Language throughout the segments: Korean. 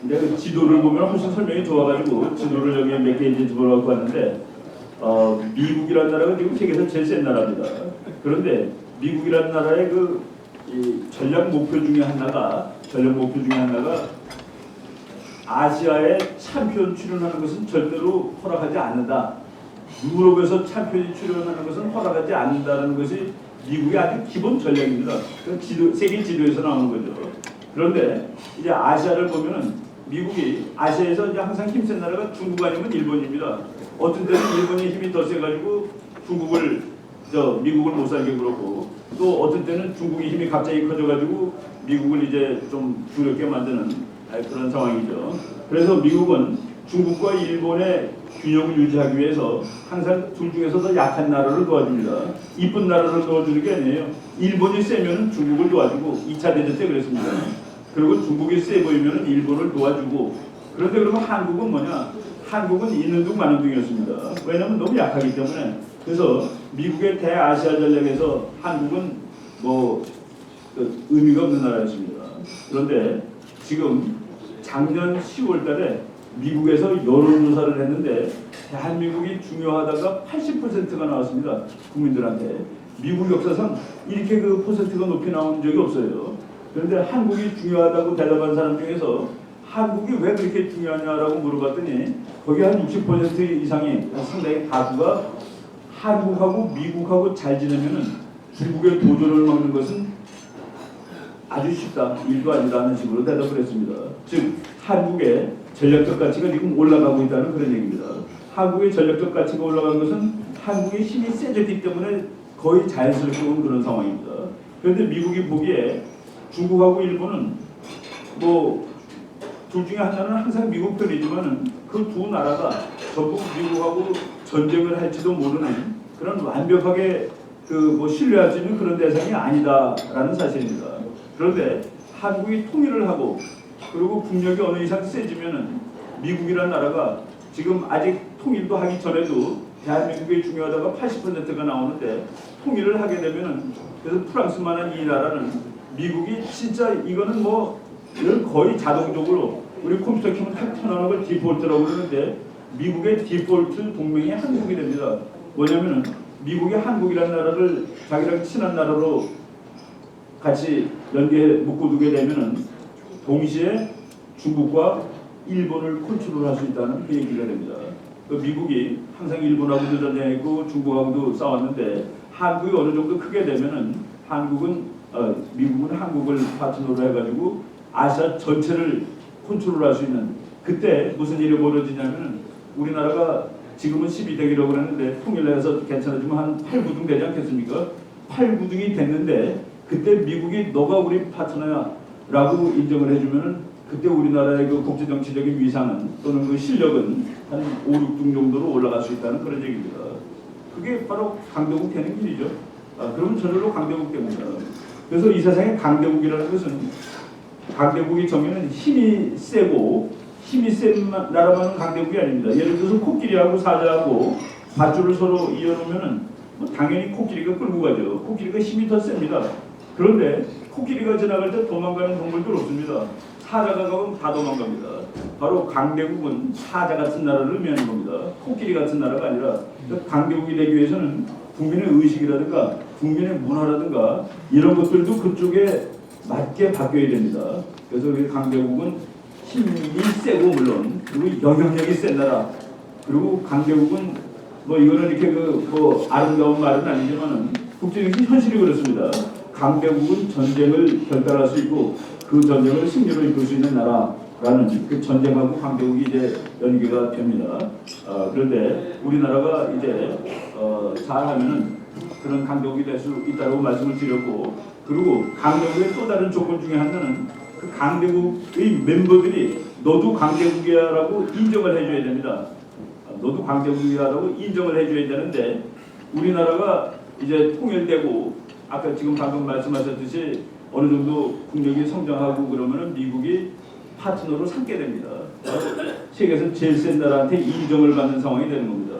근데 그 지도를 보면 훨씬 설명이 좋아가지고 지도를 여기 몇개 이제 집어넣고 왔는데 어, 미국이라는 나라가 지금 세계에서 제일 센 나라입니다. 그런데 미국이라는 나라의 그이 전략 목표 중에 하나가 전략 목표 중에 하나가 아시아에 챔피언 출연하는 것은 절대로 허락하지 않는다. 유럽에서 챔피언이 출연하는 것은 허락하지 않는다는 것이 미국의 아주 기본 전략입니다. 그 지도, 세계 지도에서 나오는 거죠. 그런데 이제 아시아를 보면은 미국이 아시아에서 이제 항상 힘센 나라가 중국 아니면 일본입니다. 어떤 때는 일본의 힘이 더 세가지고 중국을 저 미국을 못 살게 그렇고 또 어떤 때는 중국의 힘이 갑자기 커져가지고 미국을 이제 좀 두렵게 만드는 아, 그런 상황이죠. 그래서 미국은 중국과 일본의 균형을 유지하기 위해서 항상 둘 중에서 더 약한 나라를 도와줍니다. 이쁜 나라를 도와주는 게 아니에요. 일본이 세면 중국을 도와주고 2차 대전 때 그랬습니다. 그리고 중국이 세 보이면 일본을 도와주고 그런데 그러면 한국은 뭐냐? 한국은 있는 둥 마는 둥이었습니다. 왜냐하면 너무 약하기 때문에 그래서 미국의 대아시아 전략에서 한국은 뭐 그 의미가 없는 나라였습니다. 그런데 지금 작년 10월 달에 미국에서 여론조사를 했는데 대한민국이 중요하다가 80%가 나왔습니다. 국민들한테. 미국 역사상 이렇게 그 퍼센트가 높이 나온 적이 없어요. 그런데 한국이 중요하다고 대답한 사람 중에서 한국이 왜 그렇게 중요하냐라고 물어봤더니 거기 한 60% 이상이 상당히 다수가 한국하고 미국하고 잘 지내면은 중국의 도전을 막는 것은 아주 쉽다. 일도 아니라는 식으로 대답을 했습니다. 즉 한국의 전략적 가치가 지금 올라가고 있다는 그런 얘기입니다. 한국의 전략적 가치가 올라간 것은 한국의 힘이 세졌기 때문에 거의 자연스럽게 온 그런 상황입니다. 그런데 미국이 보기에 중국하고 일본은 뭐 둘 중에 하나는 항상 미국 편이지만은 그 두 나라가 전부 미국하고 전쟁을 할지도 모르는 그런 완벽하게 그 뭐 신뢰할 수 있는 그런 대상이 아니다라는 사실입니다. 그런데 한국이 통일을 하고 그리고 국력이 어느 이상 세지면은 미국이라는 나라가 지금 아직 통일도 하기 전에도 대한민국이 중요하다가 80%가 나오는데 통일을 하게 되면은 그래서 프랑스만한 이 나라는 미국이 진짜 이거는 뭐 거의 자동적으로 우리 컴퓨터 키면 탁 튀어나오는 걸 디폴트라고 그러는데 미국의 디폴트 동맹이 한국이 됩니다. 뭐냐면은 미국이 한국이라는 나라를 자기랑 친한 나라로 같이 연계 묶어두게 되면은 동시에 중국과 일본을 컨트롤할 수 있다는 그 얘기가 됩니다. 그 미국이 항상 일본하고도 전쟁했고 중국하고도 싸웠는데 한국이 어느 정도 크게 되면은 한국은 어, 미국은 한국을 파트너로 해가지고 아시아 전체를 컨트롤할 수 있는 그때 무슨 일이 벌어지냐면은 우리나라가 지금은 12대기라고 그랬는데 통일해서 괜찮아지면 한 8, 9등 되지 않겠습니까? 8, 9등이 됐는데 그때 미국이 너가 우리 파트너야 라고 인정을 해주면은 그때 우리나라의 그 국제 정치적인 위상은 또는 그 실력은 한 5, 6등 정도로 올라갈 수 있다는 그런 얘기입니다. 그게 바로 강대국 되는 길이죠. 아, 그러면 저절로 강대국 됩니다. 그래서 이 세상에 강대국이라는 것은 강대국의 정의는 힘이 세고 힘이 센 마- 나라만은 강대국이 아닙니다. 예를 들어서 코끼리하고 사자하고 밧줄을 서로 이어놓으면은 뭐 당연히 코끼리가 끌고 가죠. 코끼리가 힘이 더 셉니다. 그런데 코끼리가 지나갈 때 도망가는 동물들 없습니다. 사자가 가면 다 도망갑니다. 바로 강대국은 사자 같은 나라를 의미하는 겁니다. 코끼리 같은 나라가 아니라 그 강대국이 되기 위해서는 국민의 의식이라든가 국민의 문화라든가 이런 것들도 그쪽에 맞게 바뀌어야 됩니다. 그래서 우리 강대국은 힘이 세고 물론 그리고 영향력이 센 나라 그리고 강대국은 뭐 이거는 이렇게 그 뭐 아름다운 말은 아니지만은 국제적인 현실이 그렇습니다. 강대국은 전쟁을 결단할 수 있고 그 전쟁을 승리로 이끌 수 있는 나라 라는 그 전쟁하고 강대국이 이제 연계가 됩니다. 어, 그런데 우리나라가 이제 어, 잘하면은 그런 강대국이 될 수 있다고 말씀을 드렸고 그리고 강대국의 또 다른 조건 중에 하나는 그 강대국의 멤버들이 너도 강대국이야라고 인정을 해줘야 됩니다. 어, 너도 강대국이야라고 인정을 해줘야 되는데 우리나라가 이제 통일되고 아까 지금 방금 말씀하셨듯이 어느 정도 국력이 성장하고 그러면은 미국이 파트너로 삼게 됩니다. 세계에서 제일 센 나라한테 인정을 받는 상황이 되는 겁니다.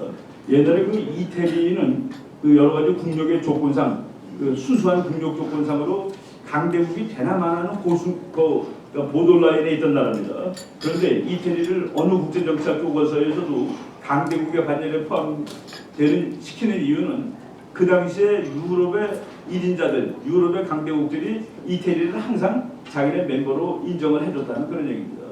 옛날에 그 이태리는 그 여러 가지 국력의 조건상 그 수수한 국력 조건상으로 강대국이 되나 마나는 고수 그 그러니까 보돌라인에 있던 나라입니다. 그런데 이태리를 어느 국제정치학 교과서에서도 강대국의 반열에 포함되는 시키는 이유는 그 당시에 유럽의 1인자들, 유럽의 강대국들이 이태리를 항상 자기네 멤버로 인정을 해줬다는 그런 얘기입니다.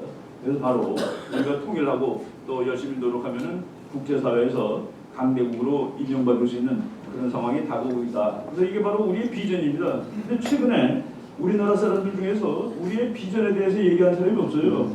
그래서 바로 우리가 통일하고 또 열심히 노력하면은 국제사회에서 강대국으로 인정받을 수 있는 그런 상황이 다가오고 있다. 그래서 이게 바로 우리의 비전입니다. 근데 최근에 우리나라 사람들 중에서 우리의 비전에 대해서 얘기한 사람이 없어요.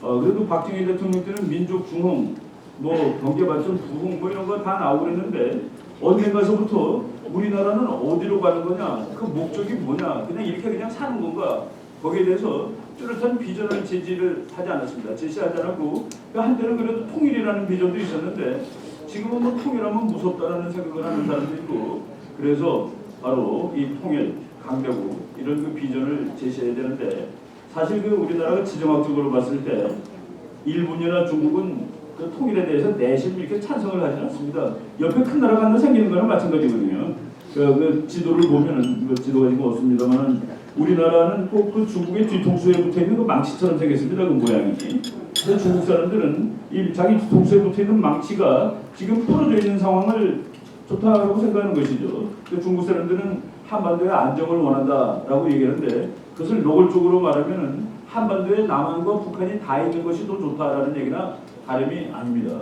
어, 그래도 박정희 대통령 때는 민족 중흥, 뭐 경제 발전 부흥 뭐 이런 거 다 나오고 그랬는데 언젠가서부터 우리나라는 어디로 가는 거냐, 그 목적이 뭐냐, 그냥 이렇게 그냥 사는 건가 거기에 대해서 뚜렷한 비전을 제시를 하지 않았습니다. 제시하지 않았고 그 한때는 그래도 통일이라는 비전도 있었는데 지금은 뭐 통일하면 무섭다라는 생각을 하는 사람도 있고 그래서 바로 이 통일, 강대국 이런 그 비전을 제시해야 되는데 사실 그 우리나라가 지정학적으로 봤을 때 일본이나 중국은 그 통일에 대해서 내심 이렇게 찬성을 하지 않습니다. 옆에 큰 나라가 하나 생기는 거랑 마찬가지거든요. 그, 그 지도를 보면은 그 지도가 지금 없습니다만은 우리나라는 꼭 그 중국의 뒤통수에 붙어 있는 그 망치처럼 생겼습니다. 그 모양이. 그래서 중국 사람들은 이 자기 뒤통수에 붙어 있는 망치가 지금 풀어져 있는 상황을 좋다라고 생각하는 것이죠. 그 중국 사람들은 한반도의 안정을 원한다라고 얘기하는데 그것을 노골적으로 말하면은 한반도에 남한과 북한이 다 있는 것이 더 좋다라는 얘기나 다름이 아닙니다.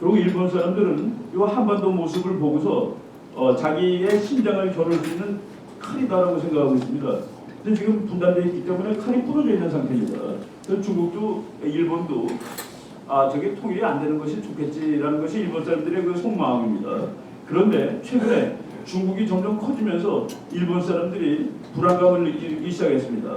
그리고 일본 사람들은 이 한반도 모습을 보고서 어, 자기의 심장을 겨룰 수 있는 칼이다라고 생각하고 있습니다. 근데 지금 분단되어 있기 때문에 칼이 부러져 있는 상태입니다. 그래서 중국도 일본도 아 저게 통일이 안 되는 것이 좋겠지라는 것이 일본 사람들의 그 속마음입니다. 그런데 최근에 중국이 점점 커지면서 일본 사람들이 불안감을 느끼기 시작했습니다.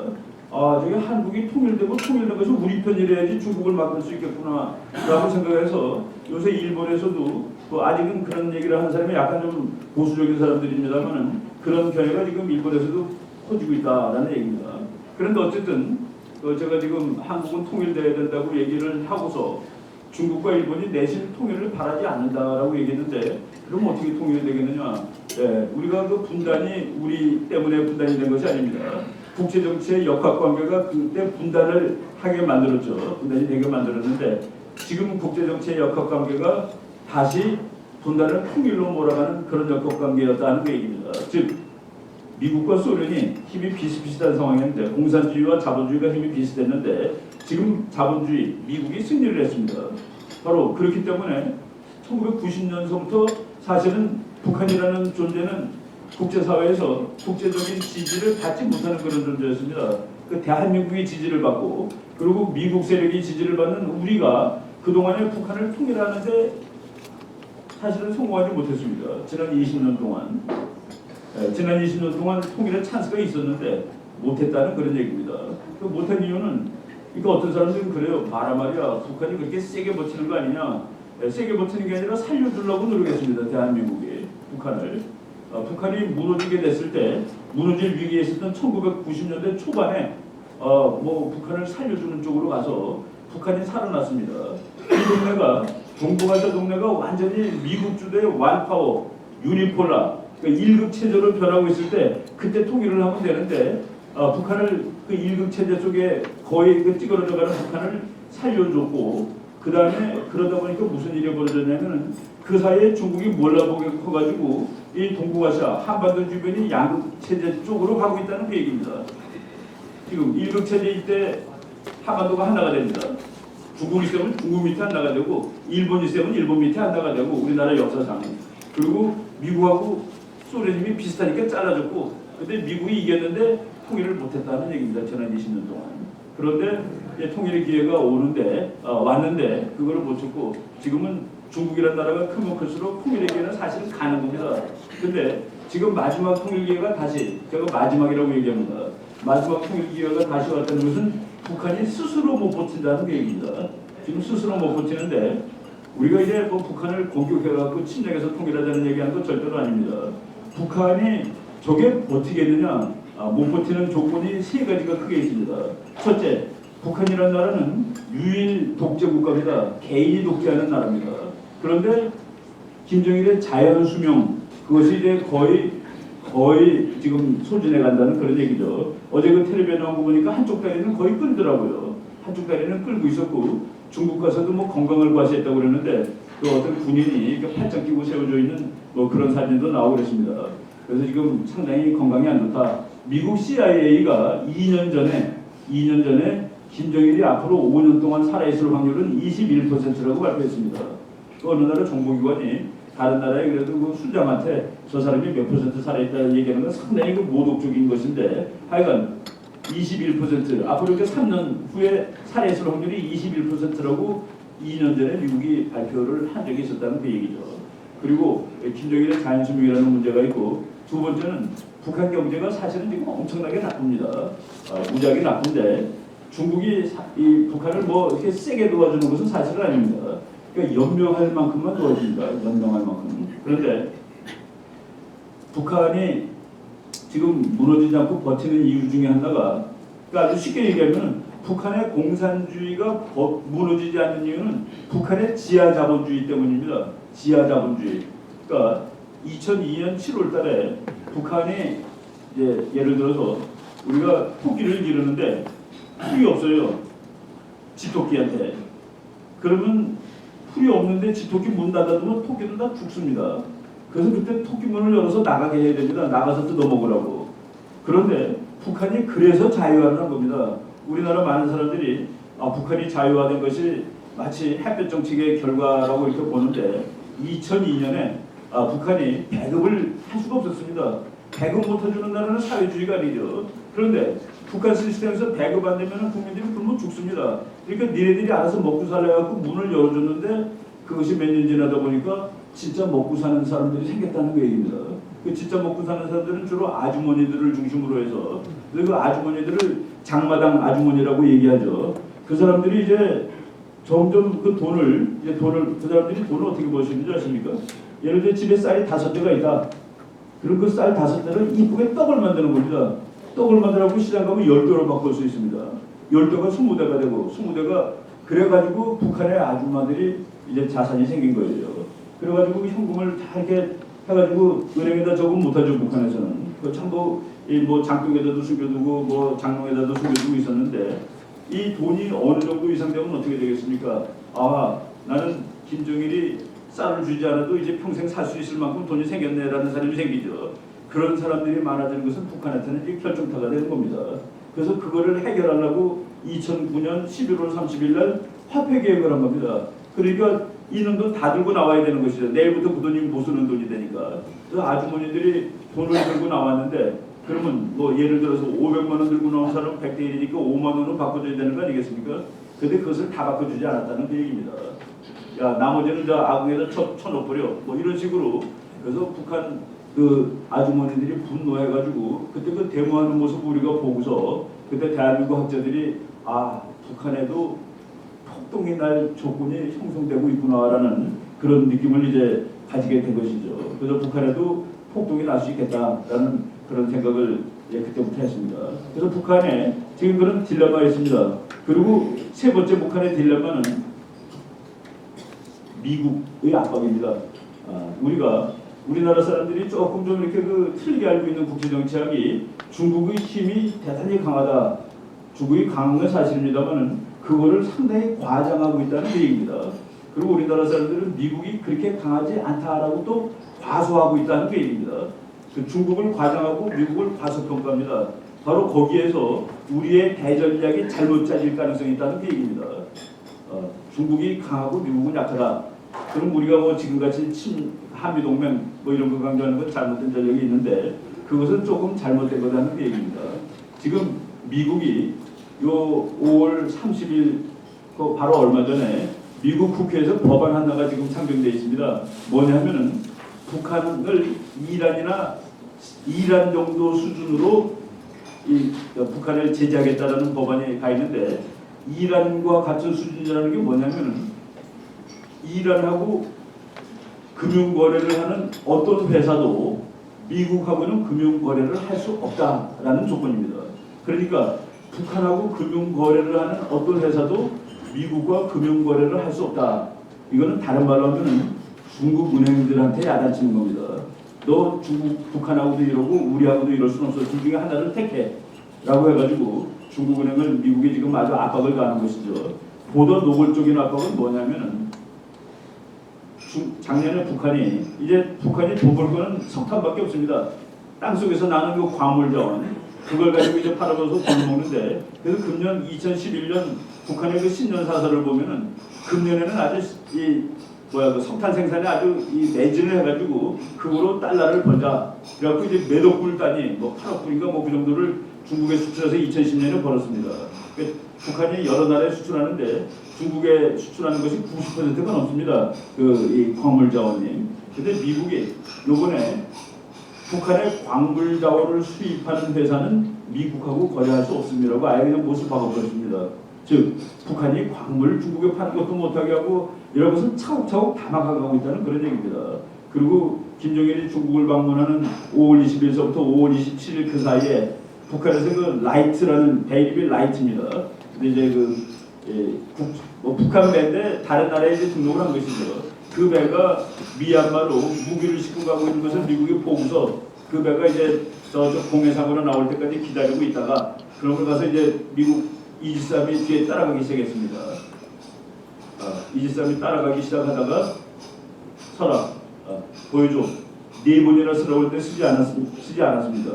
아 저게 한국이 통일되고 통일된 것이 우리 편이래야지 중국을 막을 수 있겠구나 라고 생각해서 요새 일본에서도 뭐 아직은 그런 얘기를 하는 사람이 약간 좀 보수적인 사람들입니다만은 그런 견해가 지금 일본에서도 커지고 있다라는 얘기입니다. 그런데 어쨌든 어, 제가 지금 한국은 통일돼야 된다고 얘기를 하고서 중국과 일본이 내실 통일을 바라지 않는다라고 얘기했는데 그럼 어떻게 통일이 되겠느냐? 예, 우리가 그 분단이 우리 때문에 분단이 된 것이 아닙니다. 국제 정치의 역학 관계가 그때 분단을 하게 만들었죠. 분단이 되게 만들었는데 지금 국제 정치의 역학 관계가 다시 분단을 통일로 몰아가는 그런 역학 관계였다는 그 얘기입니다. 즉 미국과 소련이 힘이 비슷비슷한 상황이었는데 공산주의와 자본주의가 힘이 비슷했는데 지금 자본주의 미국이 승리를 했습니다. 바로 그렇기 때문에 1990년서부터 사실은 북한이라는 존재는 국제사회에서 국제적인 지지를 받지 못하는 그런 존재였습니다. 그 대한민국이 지지를 받고 그리고 미국 세력이 지지를 받는 우리가 그동안에 북한을 통일하는데 사실은 성공하지 못했습니다. 지난 20년 동안 예, 지난 20년 동안 통일의 찬스가 있었는데 못했다는 그런 얘기입니다. 그 못한 이유는 그러니까 어떤 사람들은 그래요. 말아 말이야 북한이 그렇게 세게 버티는 거 아니냐. 예, 세게 버티는 게 아니라 살려주려고 노력했습니다. 대한민국이 북한을. 어, 북한이 무너지게 됐을 때 무너질 위기에 있었던 1990년대 초반에 어, 뭐 북한을 살려주는 쪽으로 가서 북한이 살아났습니다. 이 동네가 동북아시아 동네가 완전히 미국 주도의 완파워 유니폴라 그 1급 체제로 변하고 있을 때 그때 통일을 하면 되는데 어, 북한을 그 1급 체제 속에 거의 그 찌그러져가는 북한을 살려줬고 그 다음에 그러다 보니까 무슨 일이 벌어졌냐면은 그 사이에 중국이 몰라보게 커가지고 이 동북아시아 한반도 주변이 양극 체제 쪽으로 가고 있다는 그 얘기입니다. 지금 1급 체제일 때 한반도가 하나가 됩니다. 중국이 있으면 중국 밑에 하나가 되고 일본이 있으면 일본 밑에 하나가 되고 우리나라 역사상 그리고 미국하고 소련이 비슷하니까 잘라졌고 근데 미국이 이겼는데 통일을 못했다는 얘기입니다. 지난 20년 동안. 그런데 이제 통일의 기회가 오는데 어, 왔는데 그거를 못 쳤고 지금은 중국이라는 나라가 크면 클수록 통일의 기회는 사실은 가는 겁니다. 근데 지금 마지막 통일 기회가 다시 제가 마지막이라고 얘기합니다. 마지막 통일 기회가 다시 왔다는 것은 북한이 스스로 못 버틴다는 그 얘기입니다. 지금 스스로 못 버티는데 우리가 이제 뭐 북한을 공격해갖고 침략해서 통일하자는 얘기하는 건 절대로 아닙니다. 북한이 저게 버티겠느냐? 아, 못 버티는 조건이 세 가지가 크게 있습니다. 첫째, 북한이라는 나라는 유일 독재 국가입니다. 개인이 독재하는 나라입니다. 그런데 김정일의 자연 수명 그것이 이제 거의 거의 지금 소진해 간다는 그런 얘기죠. 어제 그 텔레비전 나온 거 보니까 한쪽 다리는 거의 끌더라고요. 한쪽 다리는 끌고 있었고 중국 가서도 뭐 건강을 과시했다고 그러는데 또 어떤 군인이 팔짱 끼고 세워져 있는 뭐 그런 사진도 나오고 그랬습니다. 그래서 지금 상당히 건강이 안 좋다. 미국 CIA가 2년 전에 2년 전에 김정일이 앞으로 5년 동안 살아있을 확률은 21%라고 발표했습니다. 또 어느 나라 정보기관이 다른 나라에 그래도 그 순장한테 저 사람이 몇 퍼센트 살아있다 얘기하는 건 상당히 그 모독적인 것인데 하여간 21% 앞으로 이렇게 3년 후에 살아있을 확률이 21%라고 2년 전에 미국이 발표를 한 적이 있었다는 그 얘기죠. 그리고 김정일의 자연수명이라는 문제가 있고 두 번째는 북한 경제가 사실은 지금 엄청나게 나쁩니다. 아, 무지하게 나쁜데 중국이 사- 이 북한을 뭐 이렇게 세게 도와주는 것은 사실은 아닙니다. 그러니까 연명할 만큼만 도와줍니다. 연명할 만큼. 그런데 북한이 지금 무너지지 않고 버티는 이유 중에 하나가 그러니까 아주 쉽게 얘기하면 북한의 공산주의가 버- 무너지지 않는 이유는 북한의 지하 자본주의 때문입니다. 지하 자본주의. 그러니까 2002년 7월 달에 북한이 이제 예를 들어서 우리가 토끼를 기르는데 풀이 없어요. 집토끼한테. 그러면 풀이 없는데 집토끼 문 닫아두면 토끼들 다 죽습니다. 그래서 그때 토끼 문을 열어서 나가게 해야 됩니다. 나가서 뜯어먹으라고. 그런데 북한이 그래서 자유화를 겁니다. 우리나라 많은 사람들이 아, 북한이 자유화된 것이 마치 햇볕 정책의 결과라고 이렇게 보는데 2002년에 아, 북한이 배급을 할 수가 없었습니다. 배급 못 해주는 나라는 사회주의가 아니죠. 그런데 북한 시스템에서 배급 안 되면 국민들이 굶어 죽습니다. 그러니까 니네들이 알아서 먹고 살래 갖고 문을 열어줬는데 그것이 몇 년 지나다 보니까 진짜 먹고 사는 사람들이 생겼다는 그 얘기입니다. 그 진짜 먹고 사는 사람들은 주로 아주머니들을 중심으로 해서 그 아주머니들을 장마당 아주머니라고 얘기하죠. 그 사람들이 이제 점점 그 돈을 이제 돈을 그 사람들이 돈을 어떻게 버시는지 아십니까? 예를 들어 집에 쌀이 다섯 대가 있다. 그럼 그 쌀 다섯 대를 이쁘게 떡을 만드는 겁니다. 떡을 만들라고 시장 가면 열 대로 바꿀 수 있습니다. 열 대가 스무 대가 되고 스무 대가 그래가지고 북한의 아줌마들이 이제 자산이 생긴 거예요. 그래가지고 현금을 다 이렇게 해가지고 은행에다 적응 못하죠 북한에서는. 그 참고 이뭐 장독에다도 숨겨두고 뭐 장롱에다도 숨겨두고 있었는데 이 돈이 어느 정도 이상 되면 어떻게 되겠습니까? 아 나는 김정일이 쌀을 주지 않아도 이제 평생 살 수 있을 만큼 돈이 생겼네라는 사람이 생기죠. 그런 사람들이 많아지는 것은 북한한테는 이제 결정타가 되는 겁니다. 그래서 그거를 해결하려고 2009년 11월 30일 날 화폐 개혁을 한 겁니다. 그러니까 있는 돈 다 들고 나와야 되는 것이죠. 내일부터 그 돈이 못 쓰는 돈이 되니까. 그래서 아주머니들이 돈을 들고 나왔는데 그러면 뭐 예를 들어서 500만 원 들고 나온 사람은 100대 1이니까 5만 원은 바꿔줘야 되는 거 아니겠습니까? 근데 그것을 다 바꿔주지 않았다는 그 얘기입니다. 야 나머지는 저 아궁에다 쳐, 쳐넣어버려 뭐 이런 식으로 그래서 북한 그 아주머니들이 분노해가지고 그때 그 데모하는 모습 우리가 보고서 그때 대한민국 학자들이 아 북한에도 폭동이 날 조건이 형성되고 있구나라는 그런 느낌을 이제 가지게 된 것이죠. 그래서 북한에도 폭동이 날 수 있겠다라는 그런 생각을 예, 그때부터 했습니다. 그래서 북한에 지금 그런 딜레마가 있습니다. 그리고 세 번째 북한의 딜레마는 미국의 압박입니다. 아, 우리가 우리나라 사람들이 조금 좀 이렇게 그 틀리게 알고 있는 국제 정치학이 중국의 힘이 대단히 강하다. 중국이 강한 건 사실입니다만은 그거를 상당히 과장하고 있다는 얘기입니다. 그리고 우리나라 사람들은 미국이 그렇게 강하지 않다라고 또 과소하고 있다는 그 얘기입니다. 그 중국을 과장하고 미국을 과소평가합니다. 바로 거기에서 우리의 대전략이 잘못 짜질 가능성이 있다는 그 얘기입니다. 어, 중국이 강하고 미국은 약하다. 그럼 우리가 뭐 지금같이 친 한미 동맹 뭐 이런 거 강조하는 건 잘못된 전력이 있는데 그것은 조금 잘못된 거라는 그 얘기입니다. 지금 미국이 요 5월 30일 그 바로 얼마 전에 미국 국회에서 법안 하나가 지금 상정돼 있습니다. 뭐냐면은 북한을 이란이나 이란 정도 수준으로 이 북한을 제재하겠다라는 법안이 가 있는데 이란과 같은 수준이라는 게 뭐냐면은 이란하고 금융 거래를 하는 어떤 회사도 미국하고는 금융 거래를 할 수 없다라는 조건입니다. 그러니까 북한하고 금융 거래를 하는 어떤 회사도 미국과 금융 거래를 할 수 없다. 이거는 다른 말로 하면은 중국 은행들한테 야단치는 겁니다. 너 중국 북한하고도 이러고 우리하고도 이럴 수는 없어. 둘 중에 하나를 택해라고 해가지고 중국 은행을 미국이 지금 아주 압박을 가하는 것이죠. 보다 노골적인 압박은 뭐냐면은 중- 작년에 북한이 이제 북한이 돈벌 거는 석탄밖에 없습니다. 땅 속에서 나는 그 광물 자원 그걸 가지고 이제 팔아서 돈 먹는데 그래서 금년 2011년 북한의 그 신년 사설을 보면은 금년에는 아주 이 뭐야 그 석탄 생산에 아주 이 매진을 해가지고 그거로 달러를 벌자. 그래갖고 이제 몇억 불 단위 뭐 8억 불인가 뭐 그 정도를 중국에 수출해서 2010년에 벌었습니다. 그 북한이 여러 나라에 수출하는데 중국에 수출하는 것이 90%가 넘습니다. 그 이 광물 자원이. 근데 미국이 요번에 북한의 광물 자원을 수입하는 회사는 미국하고 거래할 수 없습니다라고 아예 그냥 못을 박아버렸습니다. 즉 북한이 광물을 중국에 파는 것도 못하게 하고 이런 것을 차곡차곡 담아가고 있다는 그런 얘기입니다. 그리고 김정일이 중국을 방문하는 5월 20일서부터 5월 27일 그 사이에 북한에서 그 라이트라는 배 이름이 라이트입니다. 근데 이제 그 예, 국, 뭐 북한 배인데 다른 나라에 이제 등록을 한 것이죠. 그 배가 미얀마로 무기를 싣고 가고 있는 것을 미국이 보고서 그 배가 이제 저쪽 공해상으로 나올 때까지 기다리고 있다가 그런 걸 가서 이제 미국 이지삼이 뒤에 따라가기 시작했습니다. 아, 이지삼이 따라가기 시작하다가 설아 아, 보여줘 네 번이나 쓰러울 때 쓰지 않았 쓰지 않았습니다.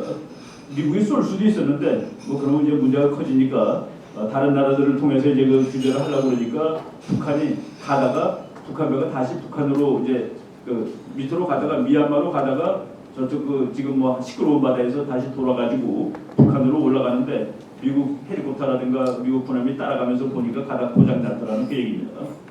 미국이 쏠 수도 있었는데 뭐 그러면 이제 문제가 커지니까 어, 다른 나라들을 통해서 이제 그 규제를 하려고 그러니까 북한이 가다가 북한 배가 다시 북한으로 이제 그 밑으로 가다가 미얀마로 가다가 저쪽 그 지금 뭐 시끄러운 바다에서 다시 돌아가지고 북한으로 올라가는데 미국 헬리콥터라든가 미국 군함이 따라가면서 보니까 가다 고장 났더라는 그 얘기입니다.